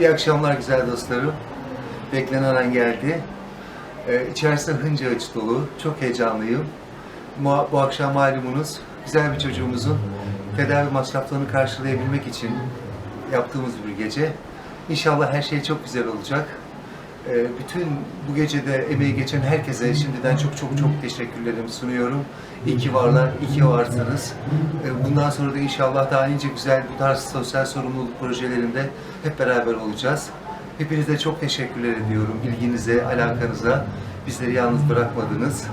İyi akşamlar güzel dostlarım. Beklenen an geldi. Ee, içerisi hınca açı dolu. Çok heyecanlıyım. Bu, bu akşam malumunuz güzel bir çocuğumuzun tedavi masraflarını karşılayabilmek için yaptığımız bir gece. İnşallah her şey çok güzel olacak. Ee, bütün bu gecede emeği geçen herkese şimdiden çok çok çok teşekkürlerimi sunuyorum. İyi ki varlar, iyi ki varsınız. Ee, Bundan sonra da inşallah daha nice güzel bu tarz sosyal sorumluluk projelerinde hep beraber olacağız. Hepinize çok teşekkürler ediyorum. İlginize, alakanıza. Bizleri yalnız bırakmadınız.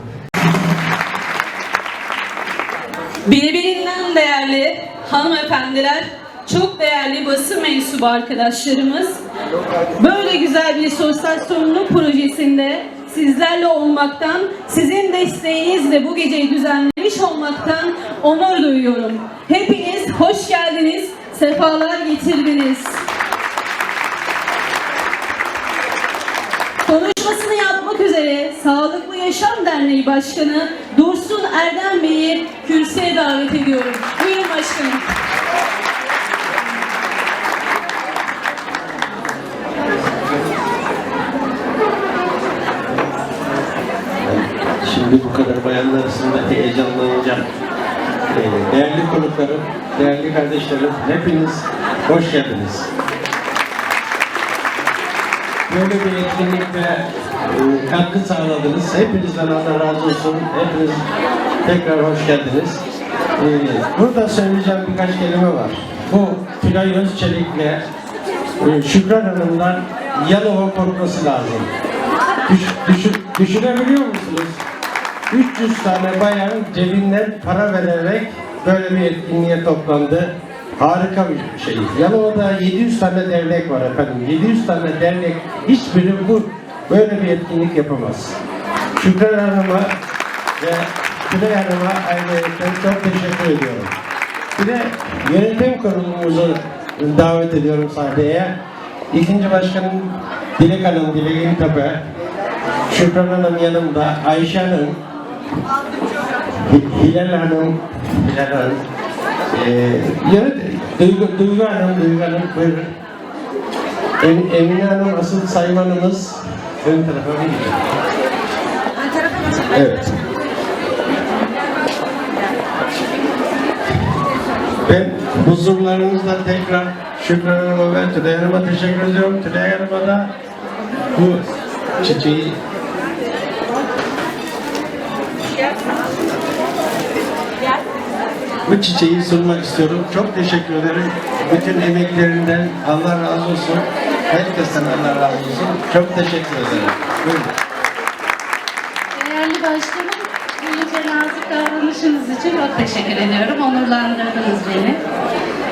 Birbirinden değerli hanımefendiler, çok değerli basın mensubu arkadaşlarımız, böyle güzel bir sosyal sorumluluk projesinde sizlerle olmaktan, sizin desteğinizle bu geceyi düzenlemiş olmaktan onur duyuyorum. Hepiniz hoş geldiniz, sefalar getirdiniz. Konuşmasını yapmak üzere Sağlıklı Yaşam Derneği Başkanı Dursun Erdem Bey'i kürsüye davet ediyorum. Buyurun başkanım. Şimdi bu kadar bayanlar arasında heyecanlanacağım. Ee, Değerli konuklarım, değerli kardeşlerim, hepiniz hoş geldiniz. Böyle bir etkinlikte e, katkı sağladınız. Hepinizden Allah razı olsun. Hepiniz tekrar hoş geldiniz. Ee, Burada söyleyeceğim birkaç kelime var. Bu Tülay Özçelik'le e, Şükran Hanım'dan Yalova korkması lazım. Düş, düşün, düşünebiliyor musunuz? 300 tane bayan cebinden para vererek böyle bir etkinliğe toplandı. Harika bir şey. Yalova'da 700 tane dernek var efendim. 700 tane dernek hiçbiri bu böyle bir etkinlik yapamaz. Şükran Hanım'a ve Tülay Hanım'a ayrıca çok teşekkür ediyorum. Bir de yönetim kurulumuzu davet ediyorum sahneye. İkinci başkanım Dilek Hanım, Dilek İntepe, Şükran Hanım yanımda, Ayşe Hanım, Hilal Hanım, Hilal Hanım, ee, yönet, Duygu, Duygu Hanım, Duygu Hanım buyurun. Em, Emine Hanım asıl saymanımız ön tarafa mı? Evet. Ben huzurlarınızda tekrar Şükran Hanım'a ve Tülay Hanım'a teşekkür ediyorum. Tülay Hanım'a da bu çiçeği bu çiçeği sunmak istiyorum. Çok teşekkür ederim. Bütün emeklerinden Allah razı olsun. Herkesten Allah razı olsun. Çok teşekkür ederim. Buyurun. Değerli başkanım, bu yüce nazik davranışınız için çok teşekkür ediyorum. Onurlandırdınız beni.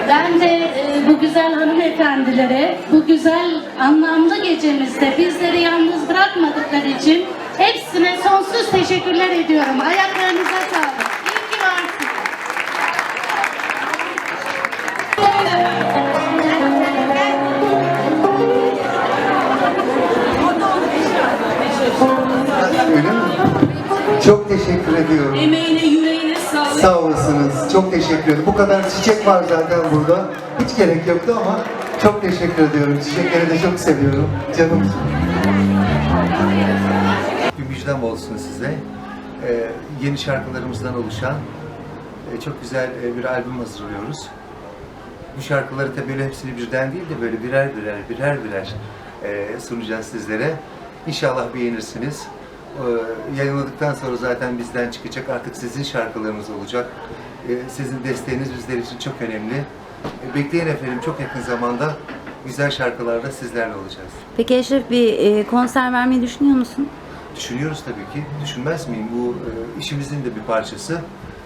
Ben de e, bu güzel hanımefendilere, bu güzel anlamlı gecemizde bizleri yalnız bırakmadıkları için hepsine sonsuz teşekkürler ediyorum. Ayaklarınıza sağlık. İyi ki varsınız. Öyle mi? Çok teşekkür ediyorum. Emeğine, yüreğine sağlık. Sağ olasınız. Çok teşekkür ederim. Bu kadar çiçek var zaten burada. Hiç gerek yoktu ama çok teşekkür ediyorum. Çiçekleri de çok seviyorum. Canım. Bir müjdem olsun size. Ee, yeni şarkılarımızdan oluşan e, çok güzel e, bir albüm hazırlıyoruz. Bu şarkıları tabii böyle hepsini birden değil de böyle birer birer birer birer e, sunacağız sizlere. İnşallah beğenirsiniz. E, yayınladıktan sonra zaten bizden çıkacak artık sizin şarkılarınız olacak. E, sizin desteğiniz bizler için çok önemli. E, bekleyin efendim çok yakın zamanda güzel şarkılarla sizlerle olacağız. Peki Eşref bir e, konser vermeyi düşünüyor musun? Düşünüyoruz tabii ki. Düşünmez miyim? Bu e, işimizin de bir parçası.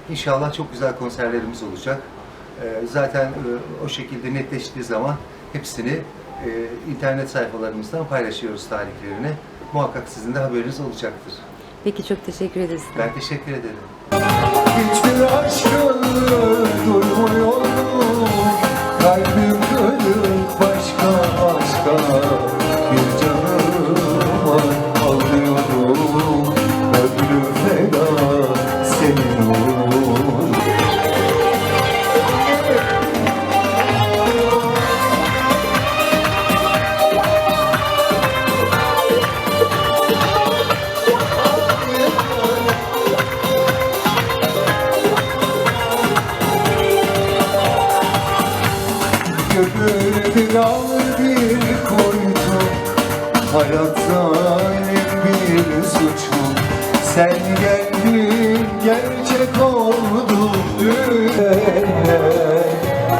İnşallah çok güzel konserlerimiz olacak. E, zaten e, o şekilde netleştiği zaman hepsini e, internet sayfalarımızdan paylaşıyoruz tarihlerini. Muhakkak sizin de haberiniz olacaktır. Peki çok teşekkür ederiz. Ben teşekkür ederim. Hiçbir aşkın durmuyor geldim gerçek oldu düğüne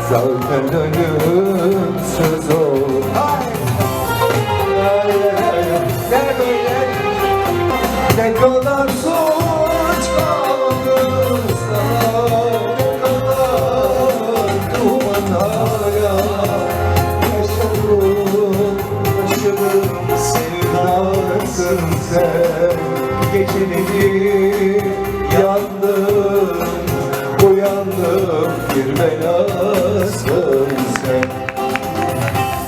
Zaten ölüm söz oldu Ne böyle. Ne kadar Geceleri yandım, uyandım Bir belasın sen.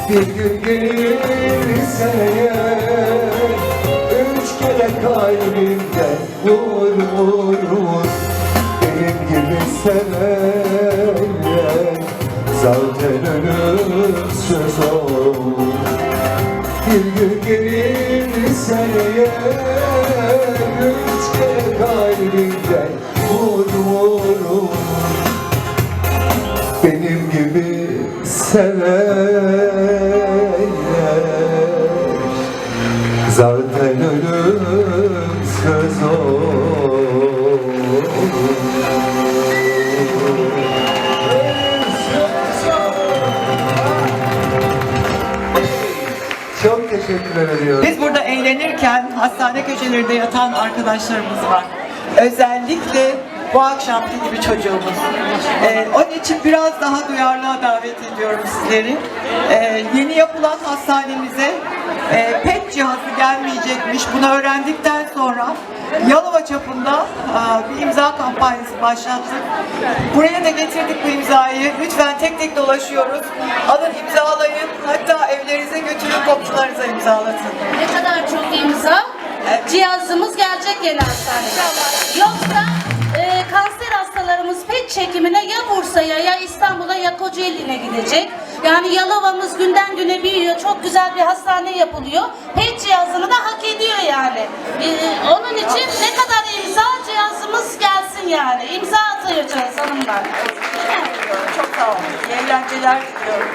Bir gün gelir seneye Üç kere kalbimden vur vur vur. Benim gibi sevenler Zaten ölümsüz olur. Bir gün gelir seneye Üç kere kalbimden vur vur benim gibi sevenler hastane köşelerinde yatan arkadaşlarımız var. Özellikle bu akşamki gibi çocuğumuz. Ee, onun için biraz daha duyarlılığa davet ediyorum sizleri. Ee, yeni yapılan hastanemize e, PET cihazı gelmeyecekmiş. Bunu öğrendikten sonra Yalova çapında e, bir imza kampanyası başlattık. Buraya da getirdik bu imzayı. Lütfen tek tek dolaşıyoruz. Alın imzalayın. Hatta evlerinize götürün komşularınıza imzalatın. Ne kadar çok imza. Cihazımız gelecek yeni hastaneye. Yoksa e, kanser hastalarımız PET çekimine ya Bursa'ya ya İstanbul'a ya Kocaeli'ne gidecek. Yani Yalova'mız günden güne büyüyor. Çok güzel bir hastane yapılıyor. PET cihazını da hak ediyor yani. E, onun için ne kadar imza cihazımız gelsin yani. İmza atacağız hanımlar. Çok sağ olun. İyi eğlenceler diliyorum.